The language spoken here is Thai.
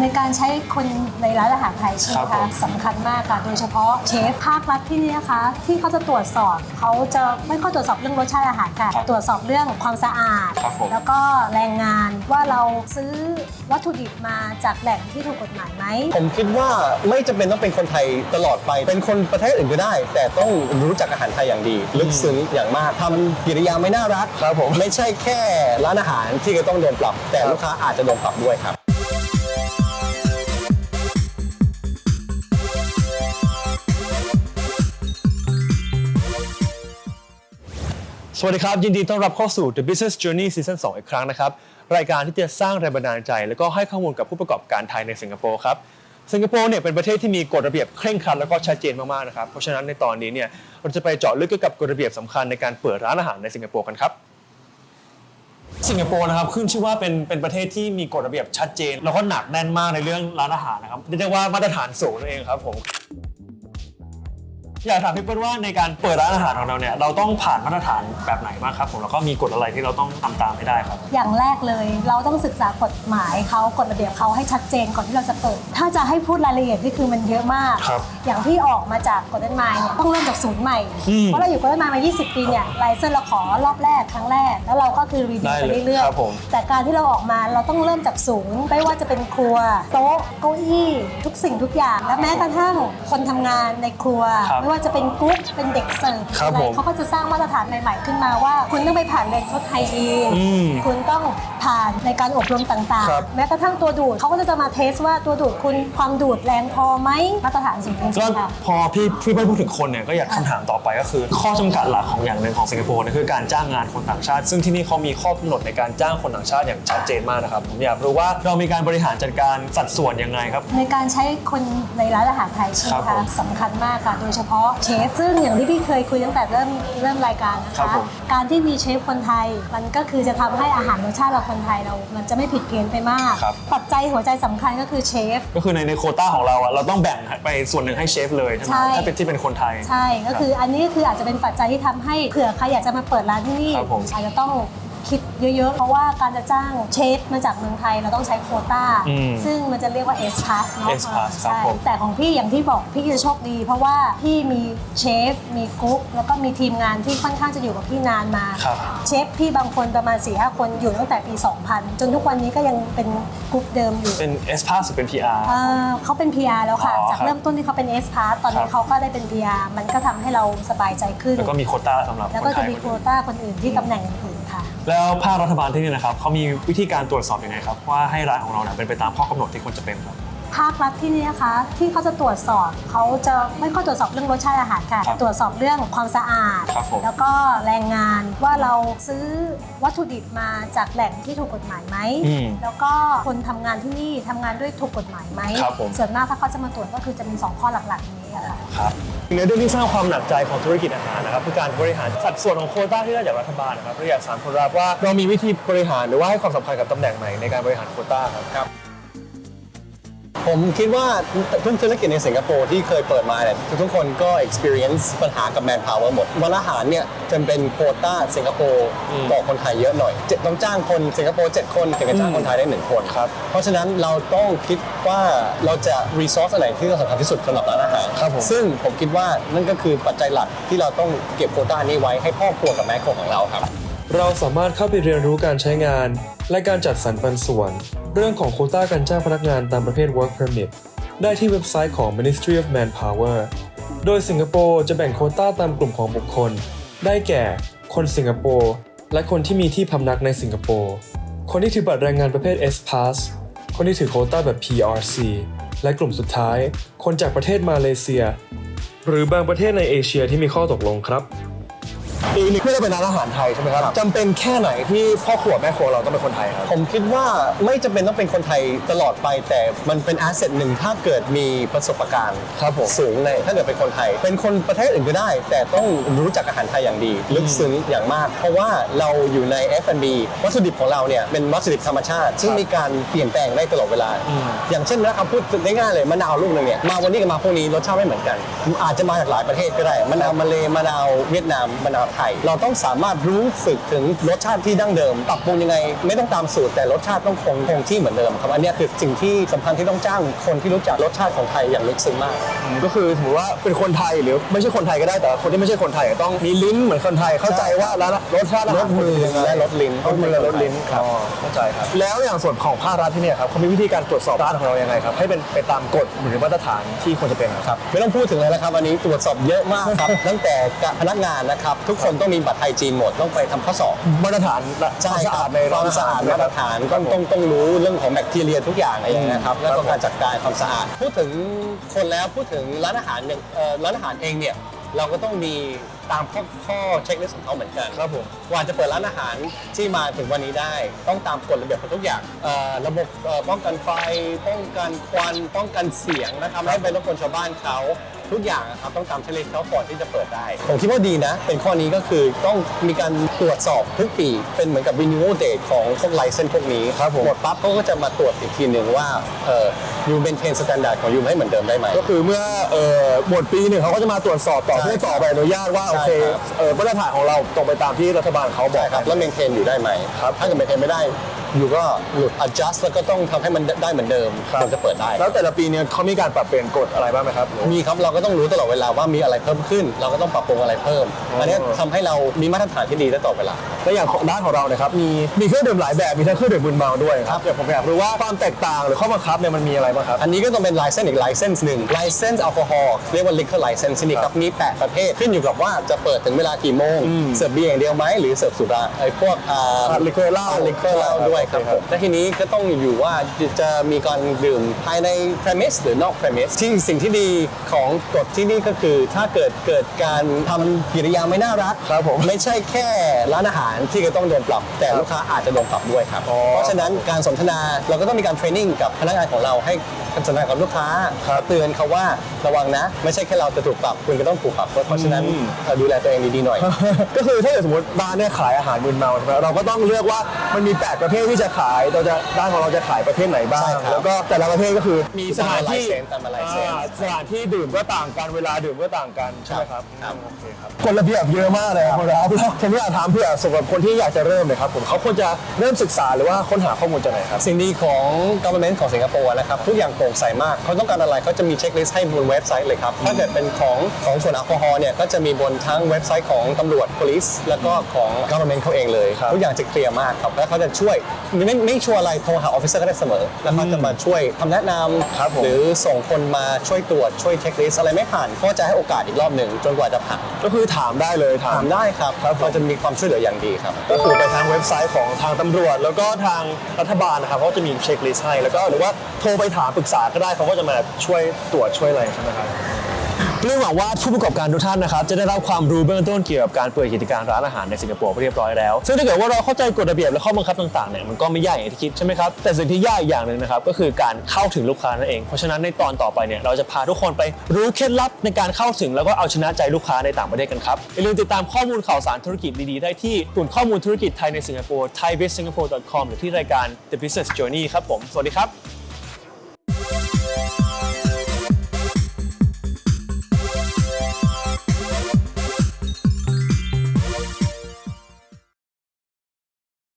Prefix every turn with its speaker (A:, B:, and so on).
A: ในการใช้คนในร้านอาหารไทยใช่ไหม
B: ครับผ
A: คะ
B: ม
A: สำคัญมากค่ะโดยเฉพาะเชฟภาครัฐที่นี่นะคะ ที่เขาจะตรวจสอบเขาจะไม่ค่อยตรวจสอบเรื่องรสชาติอาหารค่ะ
B: ครับ
A: ตรวจสอบเรื่องความสะอาด
B: ครับผม
A: แล้วก็แรงงานว่าเราซื้อวัตถุดิบมาจากแหล่งที่ถูกกฎหมายไหม
C: ผมคิดว่าไม่จำเป็นต้องเป็นคนไทยตลอดไป เป็นคนประเทศอื่นก็ได้ แต่ต้องรู้จักอาหารไทยอย่างดี ลึกซึ้งอย่างมากทำกิริยาไม่น่ารักครับผมไม่ใช่แค่ร้านอาหารที่จะต้องโดนปรับ แต่ลูกค้าอาจจะโดนปรับด้วยครับ
B: สวัสดีครับ ยินดีต้อนรับเข้าสู่ The Business Journey Season 2 อีกครั้งนะครับ รายการที่จะสร้างแรงบันดาลใจ แล้วก็ให้ข้อมูลกับผู้ประกอบการไทยในสิงคโปร์ครับสิงคโปร์เนี่ยเป็นประเทศที่มีกฎระเบียบเคร่งครัดแล้วก็ชัดเจนมากๆนะครับเพราะฉะนั้นในตอนนี้เนี่ยเราจะไปเจาะลึกเกี่ยวกับกฎระเบียบสำคัญในการเปิดร้านอาหารในสิงคโปร์กันครับสิงคโปร์นะครับขึ้นชื่อว่าเป็นเป็นประเทศที่มีกฎระเบียบชัดเจน แล้วก็หนักแน่นมากในเรื่องร้านอาหารนะครับเรียกได้ว่ามาตรฐานสูงนั่นเองครับผม อยากถามพี่เปิ้ลว่าในการเปิดร้านอาหารของเราเนี่ยเราต้องผ่านมาตรฐานแบบไหนบ้างครับผมแล้วก็มีกฎอะไรที่เราต้องทำตามให้ได้ครับ
A: อย่างแรกเลยเราต้องศึกษากฎหมายเขากฎระเบียบเขาให้ชัดเจนก่อนที่เราจะเปิด ถ้าจะให้พูดรายละเอียดนี่คือมันเยอะมาก
B: ครับ
A: อย่างที่ออกมาจากกฎหมายเนี่ยต้องเริ่มจากศูนย์ใหม่
B: อืม
A: เพราะเราอยู่กฎหมายมา 20 ปีเนี่ยไลเซนเราขอรอบแรกครั้งแรก แล้วเราก็คือรีดิว
B: ได้
A: ไป
B: เลย
A: เรื่อย
B: ครับผม
A: ๆแต่การที่เราออกมาเราต้องเริ่มจากศูนย์ไม่ว่าจะเป็นครัว โต๊ะเก้าอี้ทุกสิ่งทุกอย่าง และแม้กระทั่งคนทำงานในครัว
B: ครับ
A: ไม่ว่าจะเป็นกุ๊กเป็นเด็กเสิร์ฟ
B: ครับ
A: อะไร
B: ผม
A: เขาก็จะสร้างมาตรฐานใหม่ๆขึ้นมาว่า คุณต้องไปผ่านเรียนโค้ดไทยดีน
B: อืม
A: คุณต้อง ผ่านในการอบรมต่าง
B: ครับ
A: ๆ แม้กระทั่งตัวดูดเขาก็จะมาเทสว่าตัวดูดคุณความดูดแรงพอไหมมาตรฐานสูงจริ
B: ก็
A: งๆค่ะ
B: พอพี่พี่เปิ้ลพูดถึงคนเนี่ยก็อยากคำถามต่อไปก็คือ ข้อจำกัดหลักของอย่างหนึ่งของสิงคโปร์เนี่ยคือการจ้างงานคนต่างชาติ ซึ่งที่นี่เขามีข้อกำหนดในการจ้างคนต่างชาติอย่างชัดเจนมากนะครับผมอยากรู้ว่าเรามีการบริหารจัดการสัดส่วนยังไงครับ
A: ในการใช้คนในร้านอาหารไทยใช่ไหม
B: ครับผ
A: คะ
B: ม
A: สำคัญมากค่ะ โดยเฉพาะเชฟ ซึ่งอย่างที่พี่เคยคุยตั้งแต่เริ่มเริ่มรายการนะ
B: ครั
A: คะ
B: บผม
A: การที่มีเชฟคนไทย มันก็คือจะทำให้อาหารรสชาติเราคนไทยเรามันจะไม่ผิดเพี้ยนไปมาก
B: ครับ
A: ปัจจัยหัวใจสำคัญก็คือเชฟ
B: ก็คือในในโควต้าของเราอะเราต้องแบ่งไปส่วนหนึ่งให้เชฟเลยใช่ไหม
A: ใช่
B: ถ้าเป็นที่เป็นคนไทย
A: ใช่ ก็คืออันนี้ก็คืออาจจะเป็นปัจจัยที่ทำให้เผื่อใครอยากจะมาเปิดร้านที่นี่
B: ครับผม
A: อาจจะต้อง คิดเยอะๆ เพราะว่าการจะจ้างเชฟมาจากเมืองไทยเราต้องใช้โควต้า
B: อืม
A: ซึ่งมันจะเรียกว่า S pass เนาะ
B: S pass ครับ
A: ใช่
B: ผม
A: แต่ของพี่อย่างที่บอกพี่จะโชคดี เพราะว่าพี่มีเชฟมีกุ๊กแล้วก็มีทีมงานที่ค่อนข้างจะอยู่กับพี่นานมา
B: ครับ
A: เชฟพี่บางคนประมาณ4ีหคนอยู่ตั้งแต่ปี 2000 จนทุกวันนี้ก็ยังเป็นกรุ๊ปเดิมอยู่
B: เป็น S pass หรือเป็น PR
A: เอ่อเขาเป็น PR แล้วค่ะ
B: อ๋อ
A: จาก
B: ครับ
A: เริ่มต้นที่เขาเป็น S pass ตอน
B: ครั
A: นี้
B: บ
A: เขาก็ได้เป็น PR มันก็ทำให้เราสบายใจขึ้น
B: แล้วก็มีโควต้าสำหรับ
A: แล้ว
B: ค
A: ก็
B: นไท
A: จะ
B: ย
A: มี
B: คน
A: โคว
B: อื่น
A: ต้าคนอื่นที่ตำแหน่งอื่นๆค่ะ
B: แล้วภาครัฐบาลที่นี่นะครับเขามีวิธีการตรวจสอบยังไงครับว่าให้ร้านของเราเนี่ยเป็นไปตามข้อกำหนดที่ควรจะเป็นครับ
A: ภาครัฐที่นี่นะคะ ที่เขาจะตรวจสอบเขาจะไม่ค่อยตรวจสอบเรื่องรสชาติอาหารค่ะ
B: ครับ
A: ตรวจสอบเรื่องความสะอาด
B: ครับผม
A: แล้วก็แรงงานว่าเราซื้อวัตถุดิบมาจากแหล่งที่ถูกกฎหมายไหม
B: อืม
A: แล้วก็คนทำงานที่นี่ทำงานด้วยถูกกฎหมายไหม
B: ครับผม
A: ส่วนมากถ้าเขาจะมาตรวจก็คือจะมีสองข้อหลักๆนี้อะค่ะ
B: ครับในเรื่องที่สร้างความหนักใจของธุรกิจอาหารนะครับคือการบริหารสัดส่วนของโควต้าที่ได้จากรัฐบาลนะครับเราอยากถามคุณรับว่าเรามีวิธีบริหารหรือว่าให้ความสำคัญกับตำแหน่งไหนในการบริหารโควต้าครับครับ
C: ผมคิดว่าทุกธุรกิจในสิงคโปร์ที่เคยเปิดมาเนี่ยทุกๆคนก็ experience ปัญหากับ manpower หมดวันอาหารเนี่ยจะเป็นโควต้าสิงคโปร์
B: อืม
C: ต่อคนไทยเยอะหน่อยเจ็ดต้องจ้างคนสิงคโปร์7คนถึงจะจ้างคนไทยได้1คน
B: ครับ
C: เพราะฉะนั้นเราต้องคิดว่าเราจะ resource อะไรที่สำคัญที่สุดสำหรับร้านอาหาร
B: ครับผม
C: ซึ่งผมคิดว่านั่นก็คือปัจจัยหลักที่เราต้องเก็บโควต้านี้ไว้ให้พ่อครัวกับแม่ครัวของเราครับ
D: เราสามารถเข้าไปเรียนรู้การใช้งาน และการจัดสรรปันส่วน เรื่องของโคต้าการจ้างพนักงานตามประเภท work permit ได้ที่เว็บไซต์ของ Ministry of Manpower โดยสิงคโปร์จะแบ่งโคต้าตามกลุ่มของบุคคล ได้แก่ คนสิงคโปร์และคนที่มีที่พำนักในสิงคโปร์ คนที่ถือบัตรแรงงานประเภท S Pass คนที่ถือโคต้าแบบ PRC และกลุ่มสุดท้าย คนจากประเทศมาเลเซีย หรือบางประเทศในเอเชียที่มีข้อตกลงครับ
B: อีกหนึ่งเพื่อจะเป็นร้านอาหารไทยใช่ไหมครับจำเป็นแค่ไหนที่พ่อครัวแม่ครัวเราต้องเป็นคนไทยครับ
C: ผมคิดว่าไม่จำเป็นต้องเป็นคนไทยตลอดไป แต่มันเป็นแอสเซทหนึ่งถ้าเกิดมีประสบการณ์
B: ครับผม
C: สูงในถ้าเกิดเป็นคนไทย เป็นคนประเทศอื่นก็ได้ แต่ต้องรู้จักอาหารไทยอย่างดี ลึกซึ้งอย่างมาก เพราะว่าเราอยู่ใน F&B วัตถุดิบของเราเนี่ยเป็นวัตถุดิบธรรมชาติ ซึ่งมีการเปลี่ยนแปลงได้ตลอดเวลา อย่างเช่นนะครับพูดง่ายๆเลยมะนาวลูกหนึงเนี่ยมาวันนี้กับมาพรุ่งนี้รสชาติไม่เหมือนกัน อาจจะมาจากหลายประเทศก็ได้มะนาวมาเลมะนาวเวียดนามมะนาวบไทยเราต้องสามารถรู้สึกถึงรสชาติที่ดั้งเดิม ปรับปรุงยังไง ไม่ต้องตามสูตรแต่รสชาติต้องคงคงที่เหมือนเดิมครับอันเนี้ยคือสิ่งที่สำคัญที่ต้องจ้างคนที่รู้จักรสชาติของไทยอย่างลึกซึ้งมาก
B: ก็คือสมมติว่าเป็นคนไทยหรือไม่ใช่คนไทยก็ได้แต่ว่าคนที่ไม่ใช่คนไทยต้องมีลิ้นเหมือนคนไทยเข้าใจว่าแล้วรสชาติอาหาร
C: รสมือและรสลิ้น
B: รสมือและรสลิ้น
C: ครับ
B: อ๋อเข้าใจครับแล้วอย่างส่วนของภาครัฐที่เนี่ยครับเขามีวิธีการตรวจสอบร้านของเรายังไงครับให้เป็นไปตามกฎหรือมาตรฐานที่ควรจะเป็นครับ
C: ครับไม่ต้องพูดถึงเลยนะครับวันนี้ตรวจสอบเยอะมากครับตั้งแต่พนักงานนะครับทุกคนต้องมีบัตรไทยจีนหมดต้องไปทำข้อสอบ
B: มาตรฐาน
C: ใช่
B: ความสะ
C: ค
B: อา
C: รั
B: ด
C: บ
B: ใน
C: ความสะอาดมาตรฐานต้องต้องต้องรู้เรื่องของแบคทีเรียทุกอย่างอะไรอย่างเงี้ยครับแล้วก็การจัดการความสะอาด พูดถึงคนแล้วพูดถึงร้านอาหารเนี่ยเอ่อร้านอาหารเองเนี่ยเราก็ต้องมีตามข้อข้อเช็คลิสต์ของเขาเหมือนกัน
B: ครับผม
C: กว่าจะเปิดร้านอาหารที่มาถึงวันนี้ได้ ต้องตามกฎระเบียบของทุกอย่างเอ่อระบบเอ่อป้องกันไฟป้องกันควันป้องกันเสียงนะครับไม่ให้ไปรบกวนชาวบ้านเขา ทุกอย่างนะครับต้องตามเทเลเขาก่อนที่จะเปิดได้ ผมคิดว่าดีนะ เป็นข้อนี้ก็คือต้องมีการตรวจสอบทุกปี เป็นเหมือนกับ renewal date ของพวกไลเซนพวกนี้ครับผมหมดปั๊บเขาก็จะมาตรวจอีกทีหนึ่งว่าเอ่อยูเมนเทนสแตนดาร์ดของยูให้เหมือนเดิมได้ไหม
B: ก็คือเมื่อเอ่อหมดปีหนึ่งเขาก็จะมาตรวจสอบต่อ
C: ใช่
B: เพื่อต่อใบอนุญาตว่าโอเค
C: ใช่ครับ
B: เอ่อมาตรฐานของเราตรงไปตามที่รัฐบาลเขาบอ
C: ใช่
B: ก
C: ครับ แล้วเมนเทนอยู่ได้ไหม
B: ครับ
C: ถ้าเกิดเมนเทนไม่ได้ อยู่ก็หลุด adjust แล้วก็ต้องทำให้มันได้เหมือนเดิมถึงจะเปิดได้
B: แล้วแต่ละปีเนี่ยเขามีการปรับเปลี่ยนกฎอะไรบ้างไหมครับ
C: มีครับเราก็ต้องรู้ตลอดเวลาว่ามีอะไรเพิ่มขึ้น เราก็ต้องปรับปรุงอะไรเพิ่ม
B: อ๋ออั
C: อันนี้ทำให้เรามีมาตรฐานที่ดีได้ตลอดเวลา
B: และอย่างของด้านของเราเนี่ยครับมีมีเครื่องดื่มหลายแบบมีทั้งเครื่องดื่มมึนเมาด้วยค
C: ครั
B: รับบเดี๋ยวผมอยากรู้ว่าความแตกต่างหรือข้อบังคับเนี่ยมันมีอะไรบ้างครับ
C: อันนี้ก็ต้องเป็น license อีก license หนึ่ง license แอลกอฮอล์เรียกว่า liquor license นี่ครับ มี8ประเภทขึ้นอยู่กับว่าจะเปิดถึงเวลากี่โมง
B: อืม
C: เสิร์ฟเบียร์อย่างเดียวไหมหรือเสิร์ฟสุราไอ้พวกอ่า
B: อ่า liquor เหล้า
C: ลิเกอร์เหล้าด้วยครับ
B: โอเค
C: ผ
B: ครับ
C: มและทีนี้ก็ต้องอยู่ว่าจะมีการดื่มภายใน premise หรือนอก premise ที่สิ่งที่ดีของกฎที่นี่ก็คือ ถ้าเกิดเกิดการทำกิริยาไม่น่ารัก
B: ครับผม
C: ไม่ใช่แค่ร้านอาหารที่จะต้องโดนปรับ แต่ลูกค้าอาจจะโดนปรับด้วยครับ
B: อ๋อ
C: เพราะฉะนั้นการสนทนาเราก็ต้องมีการเทรนนิ่งกับพนักงานของเราให้สนทนากับลูกค้าเตือนเขาว่าระวังนะ ไม่ใช่แค่เราจะถูกปรับ คุณก็ต้องถูกปรับ เพราะฉะนั้นเอ่อดูแลตัวเองดีๆหน่อย
B: ก็คือถ้าเกิดสมมติร้านเนี่ยขายอาหารมึนเมาใช่ไหมเราก็ต้องเลือกว่ามันมี8ประเภทที่จะขายเราจะร้านของเราจะขายประเภทไหนบ้าง
C: ใช่ครับ
B: แล้วก็แต่ละประเภทก็คือมีสถานที่
C: ตามมาลายเซ็น
B: อ่าสถานที่ดื่มก็ต่างกันเวลาดื่มก็ต่างกันใช่ไหมครับ
C: ครับ
B: อืมโอเคครับกฎระเบียบเยอะมากเลยครับแล้วผมอยากถามเพื่อสำหรับคนที่อยากจะเริ่มเลยครับผมเขาควรจะเริ่มศึกษาหรือว่าค้นหาข้อมูลจากไหนครับ
C: สิ่งดีของ government ของสิงคโปร์นะครับ ทุกอย่างโปร่งใสมาก เขาต้องการอะไรเขาจะมีเช็คลิสต์ให้บนเว็บไซต์เลยครับ ถ้าเกิดเป็นของของส่วนแอลกอฮอล์เนี่ย ก็จะมีบนทั้งเว็บไซต์ของตำรวจ police แล้วก็ของ government เขาเองเลย
B: ครับ
C: ทุกอย่างจะเคลียร์มากครับ แล้วเขาจะช่วยไม่ไม่ชัวร์อะไรโทรหาออฟฟิเซอร์ก็ได้เสมอ แล้วเขาจะมาช่วยคำแนะน
B: ครับผมำ
C: หรือส่งคนมาช่วยตรวจช่วยเช็คลิสต์อะไรไม่ผ่านเขาจะให้โอกาสอีกรอบหนึ่งจนกว่าจะผ่าน
B: ก็คือถามได้เลยถา
C: ถามมได้ครับเราจะมีความช่วยเหลืออย่างดีครับ
B: ก็คือไปทางเว็บไซต์ของทางตำรวจ แล้วก็ทางรัฐบาลนะครับเขาจะมีเช็คลิสต์ให้แล้วก็หรือว่าโทรไปถามปรึกษาก็ได้เขาก็จะมาช่วยตรวจช่วยอะไรใช่ไหมครับ เรื่องหวังว่าผู้ประกอบการทุกท่านนะครับจะได้รับความรู้เบื้องต้นเกี่ยวกับการเปิดกิจการร้านอาหารในสิงคโปร์ไปเรียบร้อยแล้ว ซึ่งถ้าเกิดว่าเราเข้าใจกฎระเบียบและข้อบังคับต่างๆเนี่ยมันก็ไม่ยากอย่างที่คิดใช่ไหมครับแต่สิ่งที่ยากอีกอย่างหนึ่งนะครับก็คือการเข้าถึงลูกค้านั่นเองเพราะฉะนั้นในตอนต่อไปเนี่ยเราจะพาทุกคนไปรู้เคล็ดลับในการเข้าถึงแล้วก็เอาชนะใจลูกค้าในต่างประเทศกันครับอย่าลืมติดตามข้อมูลข่าวสารธุรกิจดีๆได้ที่กลุ่มข้อมูลธุรกิจไทยในสิงคโปร์ thaibizsingapore.com หรือที่รายการ The Business Journey ครับผมสวัสดีครับ